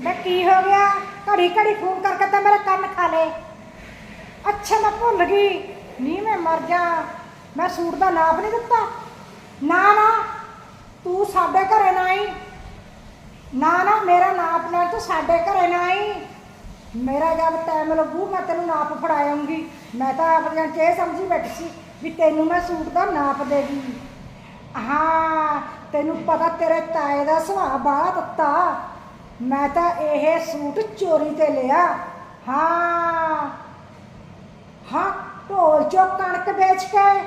ਮੈਂ ਕੀ ਹੋ ਗਿਆ? ਘੜੀ ਘੜੀ ਫੋਨ ਕਰਕੇ ਤਾਂ ਮੇਰੇ ਕੰਨ ਖਾ ਲੇ ਅੱਛਾ, ਮੈਂ ਭੁੱਲ ਗਈ। ਨਹੀਂ ਮੈਂ ਮਰ ਜਾ। ਮੈਂ ਸੂਟ ਦਾ ਨਾਪ ਨਹੀਂ ਦਿੱਤਾ। ਨਾ ਨਾ, ਤੂੰ ਸਾਡੇ ਘਰੇ ਨਾ ਆਈ। ਨਾ ਨਾ, ਮੇਰਾ ਨਾਪ ਲੈ ਤੂੰ ਸਾਡੇ ਘਰੇ ਨਾ ਆਈ। ਮੇਰਾ ਜਦ ਟਾਈਮ ਲੱਗੂ, ਮੈਂ ਤੈਨੂੰ ਨਾਪ ਫੜਾਉਂਗੀ। ਮੈਂ ਤਾਂ ਆਪਣੀਆਂ ਚ ਇਹ ਸਮਝੀ ਬੈਠੀ ਸੀ ਵੀ ਤੈਨੂੰ ਮੈਂ ਸੂਟ ਦਾ ਨਾਪ ਦੇਗੀ ਹਾਂ, ਤੈਨੂੰ ਪਤਾ ਤੇਰੇ ਤਾਏ ਦਾ ਸੁਭਾਅ ਬਾਹਲਾ ਦਿੱਤਾ ਮੈਂ ਤਾਂ ਇਹ ਸੂਟ ਚੋਰੀ ਤੇ ਲਿਆ। ਹਾਂ। ਹਾਂ, ਢੋਲ ਚੋਂ ਕਣਕ ਵੇਚ ਕੇ।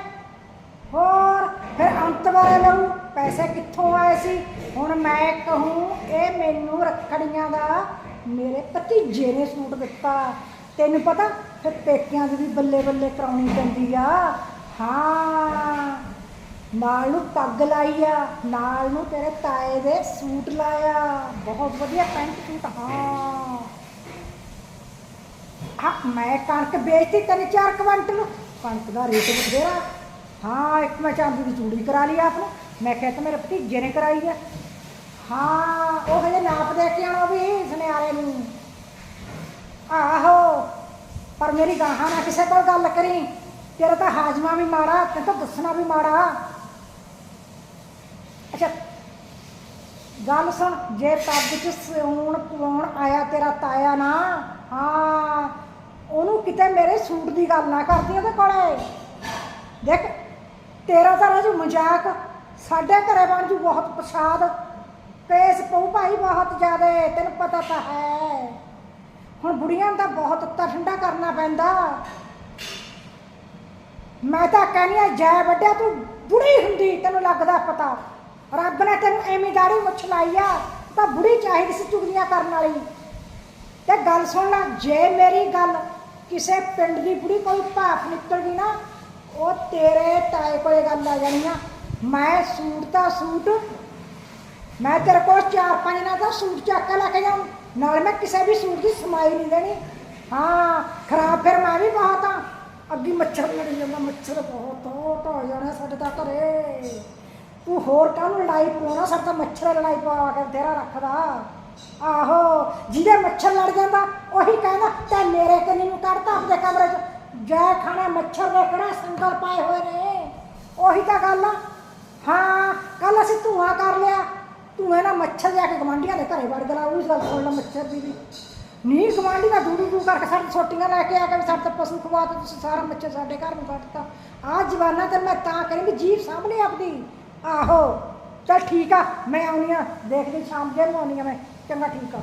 ਹੋਰ, ਫਿਰ ਅੰਤ ਵਾਲੇ ਲਊ। ਪੈਸੇ ਕਿੱਥੋਂ ਆਏ ਸੀ? ਹੁਣ ਮੈਂ ਕਹੂੰ, ਇਹ ਮੈਨੂੰ ਰੱਖੜੀਆਂ ਦਾ ਮੇਰੇ ਭਤੀਜੇ ਨੇ ਸੂਟ ਦਿੱਤਾ। ਤੈਨੂੰ ਪਤਾ, ਫਿਰ ਪੇਕਿਆਂ ਦੀ ਵੀ ਬੱਲੇ ਬੱਲੇ ਕਰਾਉਣੀ ਪੈਂਦੀ ਆ। ਹਾਂ। ਨਾਲ ਨੂੰ ਪੱਗ ਲਾਈ ਆ, ਨਾਲ ਨੂੰ ਤੇਰੇ ਤਾਏ ਦੇ ਸੂਟ ਲਾਇਆ। ਬਹੁਤ ਵਧੀਆ ਪੈਂਟ ਸੂਟ, ਹਾਂ। ਹਾਂ, ਮੈਂ ਕਣਕ ਵੇਚਤੀ ਤਿੰਨ ਚਾਰ ਕੁਇੰਟਲ ਕਣਕ ਦਾ ਰੇਟ ਬਥੇਰਾ। ਹਾਂ, ਇੱਕ ਮੈਂ ਚਾਂਦੀ ਦੀ ਚੂੜੀ ਕਰਾ ਲਈ ਆਪ ਨੂੰ। ਮੈਂ ਕਿਹਾ ਤਾਂ ਮੇਰੇ ਭਤੀਜੇ ਨੇ ਕਰਾਈ ਆ। ਹਾਂ, ਉਹ ਹਜੇ ਨਾਪ ਦੇ ਕੇ ਆਉਣਾ ਵੀ ਸੁਨਿਆਰੇ ਨੂੰ। ਆਹੋ, ਪਰ ਮੇਰੀ ਗਾਹਾਂ ਨਾਲ ਕਿਸੇ ਕੋਲ ਗੱਲ ਕਰੀ। ਤੇਰਾ ਤਾਂ ਹਾਜ਼ਮਾ ਵੀ ਮਾੜਾ ਤੇ ਤਾਂ ਦੱਸਣਾ ਵੀ ਮਾੜਾ। ਗੱਲ ਸੁਣ, ਜੇ ਪੱਗ 'ਚ ਸਿਉਣ ਪਵਾਉਣ ਆਇਆ ਤੇਰਾ ਤਾਇਆ ਨਾ, ਹਾਂ, ਉਹਨੂੰ ਕਿਤੇ ਮੇਰੇ ਸੂਟ ਦੀ ਗੱਲ ਨਾ ਕਰਦੀ ਉਹਦੇ ਕੋਲੇ। ਦੇਖ, ਤੇਰਾ ਤਾਂ ਰਾਜੂ ਮਜ਼ਾਕ, ਸਾਡੇ ਘਰੇ ਬਣ ਜੂ ਬਹੁਤ ਪ੍ਰਸ਼ਾਦ ਪੇਸ ਪਊ ਭਾਈ ਬਹੁਤ ਜ਼ਿਆਦਾ, ਤੈਨੂੰ ਪਤਾ ਤਾਂ ਹੈ। ਹੁਣ ਬੁੜੀਆਂ ਦਾ ਬਹੁਤ ਉੱਤਾ ਠੰਡਾ ਕਰਨਾ ਪੈਂਦਾ। ਮੈਂ ਤਾਂ ਕਹਿੰਦੀ ਆ ਜੈ ਵੱਡਿਆ ਤੂੰ ਬੁੜੀ ਹੁੰਦੀ, ਤੈਨੂੰ ਲੱਗਦਾ ਪਤਾ। ਰੱਬ ਨੇ ਤੈਨੂੰ ਐਵੇਂ ਦਾੜੀ ਮੁੱਛ ਲਾਈ ਆ, ਤਾਂ ਬੁੜੀ ਚਾਹੀਦੀ ਸੀ ਚੁਗਲੀਆਂ ਕਰਨ ਵਾਲੀ। ਤੇ ਗੱਲ ਸੁਣ ਲੈ, ਜੇ ਮੇਰੀ ਗੱਲ ਕਿਸੇ ਪਿੰਡ ਦੀ ਬੁੜੀ ਕੋਈ ਭਾਫ ਨਿਕਲ ਗਈ ਨਾ, ਉਹ ਤੇਰੇ ਤਾਏ ਕੋਲੇ ਗੱਲ ਆ ਜਾਣੀ ਆ। ਮੈਂ ਸੂਟ ਤਾਂ ਸੂਟ, ਮੈਂ ਤੇਰੇ ਕੋਲ ਚਾਰ ਪੰਜ ਨਾਲ ਦਾ ਸੂਟ ਚੱਕ ਕੇ ਲੈ ਕੇ ਜਾਉਂ ਨਾਲ ਮੈਂ ਕਿਸੇ ਵੀ ਸੂਟ ਦੀ ਸਮਾਈ ਨਹੀਂ ਦੇਣੀ। ਹਾਂ, ਖਰਾਬ ਫਿਰ ਮੈਂ ਵੀ ਬਹੁਤ ਆ। ਅੱਗੀ ਮੱਛਰ ਲੜੀ ਜਾਂਦਾ, ਮੱਛਰ ਬਹੁਤ ਹੋ ਜਾਣਾ ਸਾਡੇ ਤਾਂ ਘਰੇ। ਤੂੰ ਹੋਰ ਕਾਹਨੂੰ ਲੜਾਈ ਪਾਉਣਾ? ਸਾਡਾ ਤਾਂ ਮੱਛਰ ਲੜਾਈ ਪਵਾ ਕੇ ਤੇਰਾ ਰੱਖਦਾ। ਆਹੋ, ਜਿਹਦੇ ਮੱਛਰ ਲੜ ਜਾਂਦਾ, ਉਹੀ ਕਹਿੰਦਾ, ਤੇ ਮੇਰੇ ਕੰਨੀ ਨੂੰ ਕੱਢਤਾ ਆਪਣੇ ਕਮਰੇ 'ਚ। ਜੈ ਖਾਣਾ ਮੱਛਰ ਦੇ ਕਿਹੜਾ ਸੰਗਲ ਪਾਏ ਹੋਏ ਨੇ? ਉਹੀ ਤਾਂ ਗੱਲ ਆ। ਹਾਂ, ਕੱਲ ਅਸੀਂ ਧੂਆਂ ਕਰ ਲਿਆ। ਧੂਏ ਨਾਲ ਮੱਛਰ ਜਾ ਕੇ ਗਵਾਂਢੀਆਂ ਦੇ ਘਰੇ ਵੜ ਗਿਆ ਉਸ ਗੱਲ ਸੁਣ ਲਾ ਮੱਛਰ ਦੀ ਵੀ। ਨੀ ਗਵਾਂਢੀ ਦਾ ਦੂੜੂ ਦੂ ਕਰਕੇ ਸਾਡੇ ਛੋਟੀਆਂ ਲੈ ਕੇ ਆ ਕੇ ਸਾਡੇ ਤਾਂ ਪਸ਼ੂ ਖਵਾ ਤੇ ਤੁਸੀਂ ਸਾਰਾ ਮੱਛਰ ਸਾਡੇ ਘਰ ਨੂੰ ਕੱਢਤਾ। ਆਹ ਜਵਾਨਾ ਤੇ ਮੈਂ ਤਾਂ ਕਰੀ ਵੀ ਜੀਭ ਸਾਹਮਣੇ ਆਪਦੀ। ਆਹੋ, ਚਲ ਠੀਕ ਆ, ਮੈਂ ਆਉਣੀ ਆ ਦੇਖਦੀ ਸ਼ਾਮ ਦੇ ਨੂੰ ਆਉਣੀ ਆ ਮੈਂ, ਚੰਗਾ ਠੀਕ ਆ।